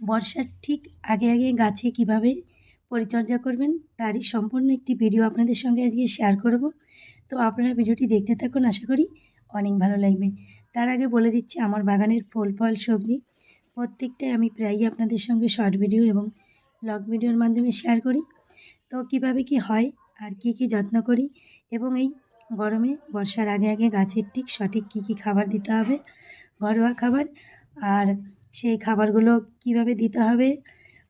বর্ষার ঠিক আগে আগে গাছে কীভাবে পরিচর্যা করবেন, তারই সম্পূর্ণ একটি ভিডিও আপনাদের সঙ্গে আজকে শেয়ার করব। তো আপনারা ভিডিওটি দেখতে থাকুন, আশা করি অনেক ভালো লাগবে। তার আগে বলে দিচ্ছি, আমার বাগানের ফল ফল, সবজি প্রত্যেকটাই আমি প্রায়ই আপনাদের সঙ্গে শর্ট ভিডিও এবং লং ভিডিওর মাধ্যমে শেয়ার করি। তো কীভাবে কি হয় আর কি কি যত্ন করি এবং এই গরমে বর্ষার আগে আগে গাছের ঠিক সঠিক কী কী খাবার দিতে হবে, ঘরোয়া খাবার আর সেই খাবারগুলো কীভাবে দিতে হবে,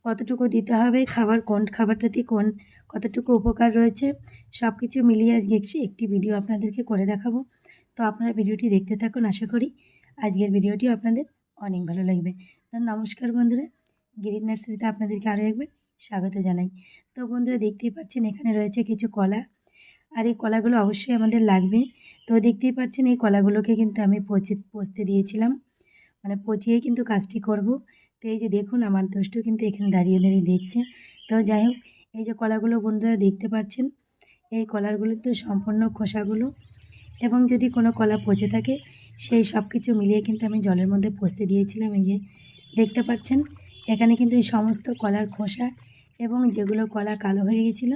কতটুকু দিতে হবে, খাবার কোন খাবারটাতে কোন, কতটুকু উপকার রয়েছে সব কিছু মিলিয়ে আজকে একটি- ভিডিও আপনাদেরকে করে দেখাবো। তো আপনারা ভিডিওটি দেখতে থাকুন, আশা করি আজকের ভিডিওটি আপনাদের অনেক ভালো লাগবে। তো নমস্কার বন্ধুরা গ্রিন নার্সারিতে আপনাদেরকে আরও একবার স্বাগত জানাই। তো বন্ধুরা, দেখতেই পাচ্ছেন এখানে রয়েছে কিছু কলা, আর এই কলাগুলো অবশ্যই আমাদের লাগবে। তো দেখতেই পাচ্ছেন এই কলাগুলোকে কিন্তু আমি পচে, পচতে দিয়েছিলাম। মানে পচিয়েই কিন্তু কাজটি করব। তো এই যে দেখুন, আমার দুষ্টু কিন্তু এখানে দাঁড়িয়ে দাঁড়িয়ে দেখছে। তো যাই হোক, এই যে কলাগুলো বন্ধুরা দেখতে পাচ্ছেন, এই কলারগুলো তো সম্পূর্ণ খোসাগুলো এবং যদি কোনো কলা পচে থাকে, সেই সব কিছু মিলিয়ে কিন্তু আমি জলের মধ্যে পচতে দিয়েছিলাম। এই যে দেখতে পাচ্ছেন, এখানে কিন্তু এই সমস্ত কলার খোসা এবং যেগুলো কলা কালো হয়ে গেছিল,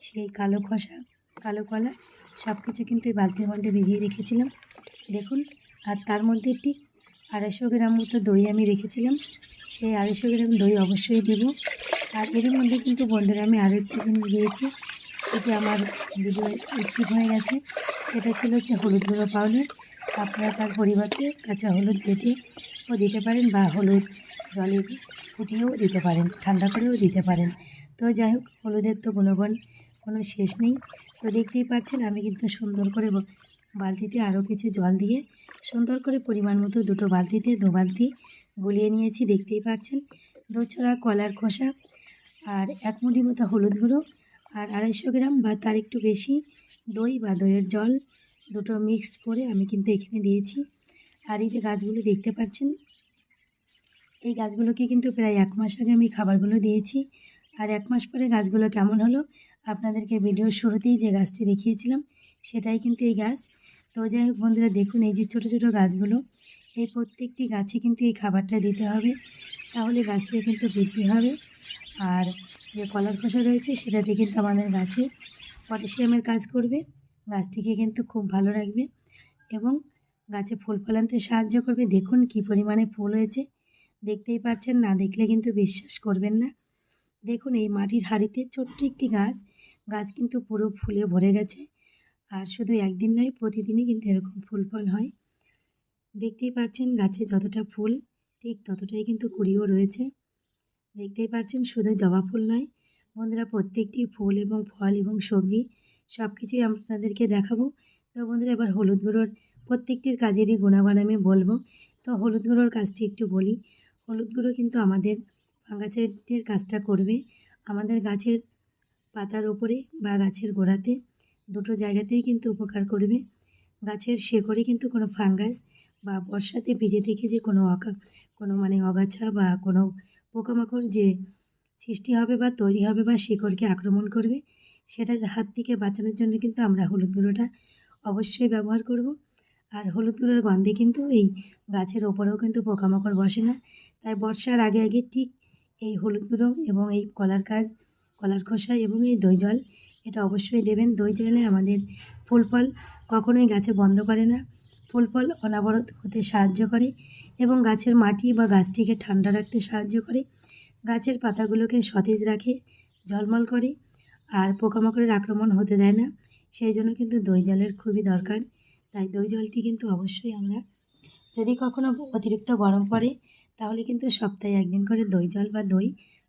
সেই কালো খোসা, কালো কলা সব কিছু কিন্তু এই বালতির মধ্যে ভিজিয়ে রেখেছিলাম। দেখুন, আর তার মধ্যে ঠিক আড়াইশো গ্রাম মতো দই আমি রেখেছিলাম। সেই আড়াইশো গ্রাম দই অবশ্যই দেব। আর এর মধ্যে কিন্তু বন্ধুরা আমি আরও একটি জিনিস দিয়েছি। সেটি আমার ভিডিও স্কিপ হয়ে গেছে। সেটা ছিল হচ্ছে হলুদ গুঁড়ো পাউডার। আপনারা তার পরিবর্তে কাঁচা হলুদ বেটে ও দিতে পারেন বা হলুদ জলে ফুটিয়েও দিতে পারেন, ঠান্ডা করেও দিতে পারেন। তো যাই হোক, হলুদের তো গুণগুণ কোনো শেষ নেই। তো দেখতেই পাচ্ছেন, আমি কিন্তু সুন্দর করে বালতিতে আরও কিছু জল দিয়ে সুন্দর করে পরিমাণ মতো দুটো বালতিতে দু বালতি গুলিয়ে নিয়েছি, দেখতেই পাচ্ছেন। দু ছড়া কলার খোসা আর এক মুঠি মতো হলুদ গুঁড়ো আর আড়াইশো গ্রাম বা তার একটু বেশি দই বা দইয়ের জল দুটো মিক্সড করে আমি কিন্তু এখানে দিয়েছি। আর এই যে গাছগুলো দেখতে পাচ্ছেন, এই গাছগুলোকে কিন্তু প্রায় এক মাস আগে আমি খাবারগুলো দিয়েছি। আর এক মাস পরে গাছগুলো কেমন হলো আপনাদেরকে ভিডিওর শুরুতেই যে গাছটি দেখিয়েছিলাম, সেটাই কিন্তু এই গাছ। তো যাই হোক বন্ধুরা, দেখুন এই যে ছোটো ছোটো গাছগুলো, এই প্রত্যেকটি গাছে কিন্তু এই খাবারটা দিতে হবে। তাহলে গাছটি কিন্তু বৃদ্ধি হবে। আর যে কলার খোসা রয়েছে, সেটাতে কিন্তু আমাদের গাছে পটাশিয়ামের কাজ করবে। গাছটিকে কিন্তু খুব ভালো রাখবে এবং গাছে ফুল ফলানতে সাহায্য করবে। দেখুন কি পরিমাণে ফুল হয়েছে। দেখতেই পাচ্ছেন, না দেখলে কিন্তু বিশ্বাস করবেন না। দেখুন, এই মাটির হাঁড়িতে ছোট্ট একটি গাছ। গাছ কিন্তু পুরো ফুলে ভরে গেছে। আর শুধু একদিন নয়, প্রতিদিনই কিন্তু এরকম ফুল ফল হয়। দেখতেই পাচ্ছেন গাছে যতটা ফুল, ঠিক ততটাই কিন্তু কুড়িও রয়েছে। দেখতেই পাচ্ছেন শুধু জবা ফুল নয়, বন্ধুরা প্রত্যেকটি ফুল এবং ফল এবং সবজি সব কিছুই আপনাদেরকে দেখাবো। তো বন্ধুরা, এবার হলুদ গুঁড়োর প্রত্যেকটির কাজেরই গুণাগুণ আমি বলব। তো হলুদ গুঁড়োর কাজটি একটু বলি। হলুদ গুঁড়ো কিন্তু আমাদের ফাঙ্গাসাইডের কাজটা করবে। আমাদের গাছের পাতার ওপরে বা গাছের গোড়াতে দুটো জায়গাতেই কিন্তু উপকার করবে। গাছের শেকড়ে কিন্তু কোনো ফাঙ্গাস বা বর্ষাতে ভিজে থেকে যে কোনো অকা কোনো মানে অগাছা বা কোনো পোকামাকড় যে সৃষ্টি হবে বা তৈরি হবে বা শিকড়কে আক্রমণ করবে সেটার হাত থেকে বাঁচানোর জন্য কিন্তু আমরা হলুদ গুঁড়োটা অবশ্যই ব্যবহার করব। আর হলুদ গুঁড়োর গন্ধে কিন্তু এই গাছের ওপরেও কিন্তু পোকামাকড় বসে না। তাই বর্ষার আগে আগে ঠিক এই হলুদ গুঁড়ো এবং এই কলার কাজ, কলার খোসা এবং এই দই জল, এটা অবশ্যই দেবেন। দই জলে আমাদের ফুল ফল কখনোই গাছে বন্ধ করে না। ফুল ফল অনাবরত হতে সাহায্য করে এবং গাছের মাটি বা গাছটিকে ঠান্ডা রাখতে সাহায্য করে। গাছের পাতাগুলোকে সতেজ রাখে, ঝলমল করে আর পোকামাকড়ের আক্রমণ হতে দেয় না। সেই জন্য কিন্তু দই জলের খুবই দরকার। তাই দই জলটি কিন্তু অবশ্যই আমরা যদি কখনো অতিরিক্ত গরম পড়ে তাহলে কিন্তু সপ্তাহে একদিন করে দই জল বা দই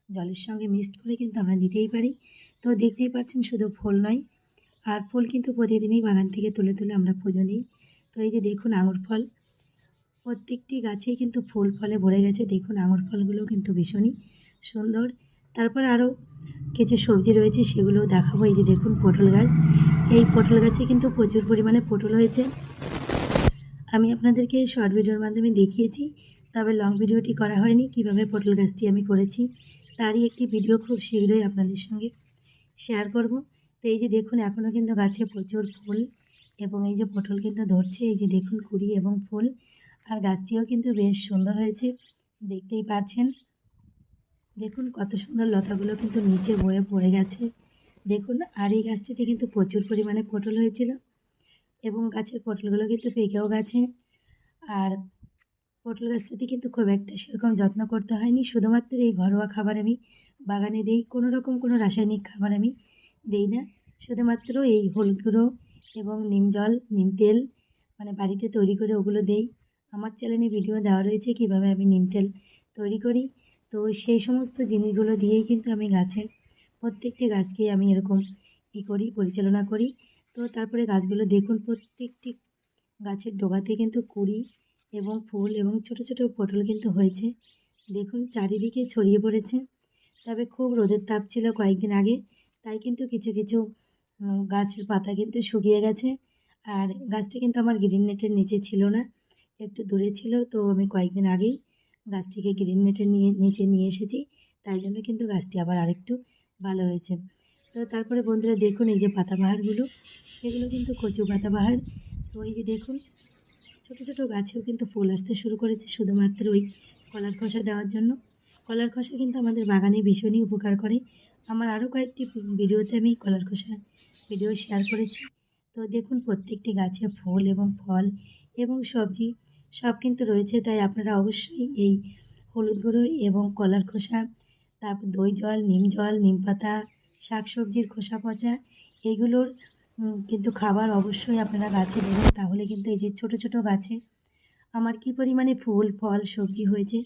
জলের সঙ্গে মিক্সড করে কিন্তু আমরা দিতেই পারি। তো দেখতেই পাচ্ছেন শুধু ফুল নয়, আর ফুল কিন্তু প্রতিদিনই বাগান থেকে তুলে তুলে আমরা পুজো দিই তো এই যে দেখুন আঙুর ফল, প্রত্যেকটি গাছেই কিন্তু ফুল ফলে ভরে গেছে। দেখুন আঙুর ফলগুলো কিন্তু ভীষণই সুন্দর। তারপর আরও কিছু সবজি রয়েছে, সেগুলোও দেখাবো। এই যে দেখুন পটল গাছ, এই পটল গাছে কিন্তু প্রচুর পরিমাণে পটল হয়েছে। আমি আপনাদেরকে শর্ট ভিডিওর মাধ্যমে দেখিয়েছি। তবে লং ভিডিওটি করা হয়নি, কীভাবে পটল গাছটি আমি করেছি তারই একটি ভিডিও খুব শীঘ্রই আপনাদের সঙ্গে শেয়ার করব। তো এই যে দেখুন এখনও কিন্তু গাছে প্রচুর ফুল এবং এই যে পটল কিন্তু ধরছে, এই যে দেখুন কুড়ি এবং ফুল। আর গাছটিও কিন্তু বেশ সুন্দর হয়েছে, দেখতেই পাচ্ছেন। দেখুন কত সুন্দর লতাগুলো কিন্তু নিচে বয়ে পড়ে গেছে। দেখুন, আর এই গাছটিতে কিন্তু প্রচুর পরিমাণে পটল হয়েছিল এবং গাছের পটলগুলো কিন্তু পেকেও গেছে। আর পটল গাছটাতে কিন্তু খুব একটা সেরকম যত্ন করতে হয়নি। শুধুমাত্র এই ঘরোয়া খাবার আমি বাগানে দিই, কোনো রকম কোনো রাসায়নিক খাবার আমি দিই না। শুধুমাত্র এই হলুদ গুঁড়ো এবং নিম জল, নিম তেল মানে বাড়িতে তৈরি করে ওগুলো দেই। আমার চ্যানেলে ভিডিও দেওয়া রয়েছে কীভাবে আমি নিম তেল তৈরি করি। তো সেই সমস্ত জিনিসগুলো দিয়েই কিন্তু আমি গাছে, প্রত্যেকটি গাছকেই আমি এরকম ই করি, পরিচালনা করি। তো তারপরে গাছগুলো দেখুন, প্রত্যেকটি গাছের ডোগাতে কিন্তু কুড়ি এবং ফুল এবং ছোট ছোট পটল কিন্তু হয়েছে। দেখুন, চারিদিকে ছড়িয়ে পড়েছে। তবে খুব রোদের তাপ ছিল কয়েকদিন আগে, তাই কিন্তু কিছু কিছু গাছের পাতা কিন্তু শুকিয়ে গেছে। আর গাছটি কিন্তু আমার গ্রিন নেটের নিচে ছিল না, একটু দূরে ছিল, তো আমি কয়েকদিন আগেই গাছটিকে গ্রিন নেটের নিয়ে, নিচে নিয়ে এসেছি। তাই জন্য কিন্তু গাছটি আবার আরেকটু ভালো হয়েছে। তো তারপরে বন্ধুরা দেখুন, এই যে পাতাবাহারগুলো, এগুলো কিন্তু কচু পাতাবাহার। তো এই যে দেখুন ছোটো ছোটো গাছেও কিন্তু ফুল আসতে শুরু করেছে শুধুমাত্র ওই কলার খোসা দেওয়ার জন্য। কলার খোসা কিন্তু আমাদের বাগানে ভীষণই উপকার করে। আমার আরও কয়েকটি ভিডিওতে আমি কলার খোসা ভিডিও শেয়ার করেছি। তো দেখুন, প্রত্যেকটি গাছে ফুল এবং ফল এবং সবজি সব কিন্তু রয়েছে। তাই আপনারা অবশ্যই এই হলুদ গুঁড়ো এবং কলার খোসা, তারপর দই জল, নিম জল, নিম পাতা শাক সবজির খোসা পচা, এগুলোর কিন্তু খাবার অবশ্যই আপনারা গাছে দেবেন তাহলে কিন্তু এই যে ছোট ছোট গাছে আমার কি পরিমাণে ফুল ফল সবজি হয়েছে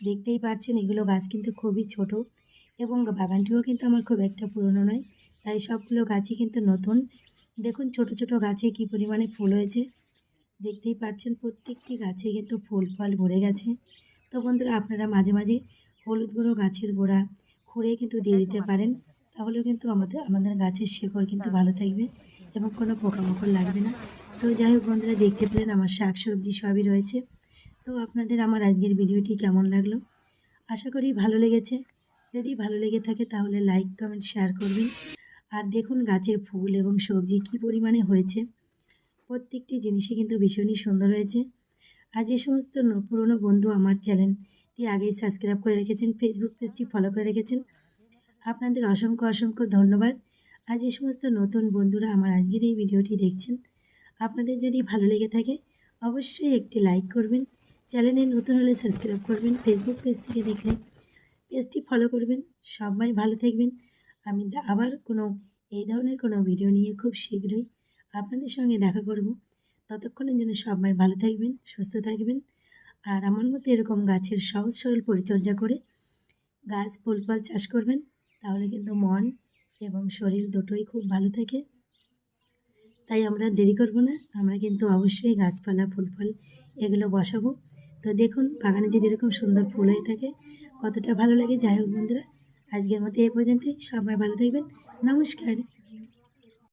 দেখতেই পারছেন এগুলো গাছ কিন্তু খুবই ছোট এবং বাগানটিও কিন্তু আমার খুব একটা পুরনো নয় তাই সবগুলো গাছই কিন্তু নতুন। দেখুন ছোট ছোট গাছে কি পরিমাণে ফুল হয়েছে দেখতেই পাচ্ছেন প্রত্যেকটি গাছে কিন্তু ফুল ফল ভরে গেছে। তো বন্ধুরা আপনারা মাঝে মাঝে হলুদ গুঁড়ো গাছের গোড়া খুঁড়ে কিন্তু দিয়ে দিতে পারেন। তাহলে কিন্তু আমাদের আমাদের গাছের শেকড় কিন্তু ভালো থাকবে এবং কোনো পোকামাকড় লাগবে না। তো যাই হোক বন্ধুরা দেখতে পেলেন আমার শাক সবজি সবই রয়েছে। তো আপনাদের আমার আজকের ভিডিওটি কেমন লাগল? আশা করি ভালো লেগেছে। যদি ভালো লেগে থাকে তাহলে লাইক কমেন্ট শেয়ার করবেন। আর দেখুন গাছে ফুল এবং সবজি কী পরিমাণে হয়েছে। প্রত্যেকটি জিনিসই কিন্তু ভীষণই সুন্দর হয়েছে। আর যে সমস্ত পুরনো বন্ধু আমার চ্যানেলটি আগেই সাবস্ক্রাইব করে রেখেছেন ফেসবুক পেজটি ফলো করে রেখেছেন আপনাদের অসংখ্য অসংখ্য ধন্যবাদ। আর যে সমস্ত নতুন বন্ধুরা আমার আজকের এই ভিডিওটি দেখছেন। আপনাদের যদি ভালো লেগে থাকে, অবশ্যই একটি লাইক করবেন। চ্যানেলে নতুন হলে সাবস্ক্রাইব করবেন। ফেসবুক পেজ থেকে দেখলে পেজটি ফলো করবেন। সবাই ভালো থাকবেন। আমি আবার কোনো, এই ধরনের কোনো ভিডিও নিয়ে খুব শীঘ্রই আপনাদের সঙ্গে দেখা করব। ততক্ষণের জন্য সবাই ভালো থাকবেন, সুস্থ থাকবেন। আর আমার মতো এরকম গাছের সহজ সরল পরিচর্যা করে গাছ ফুল ফল চাষ করবেন। তাহলে কিন্তু মন এবং শরীর দুটোই খুব ভালো থাকে। তাই আমরা দেরি করব না, আমরা কিন্তু অবশ্যই গাছপালা ফুল ফল এগুলো বসাবো। তো দেখুন, বাগানে যদি এরকম সুন্দর ফুল হয়ে থাকে, কতটা ভালো লাগে। যাই হোক বন্ধুরা, আজকের মতো এ পর্যন্তই। সবাই ভালো থাকবেন। নমস্কার।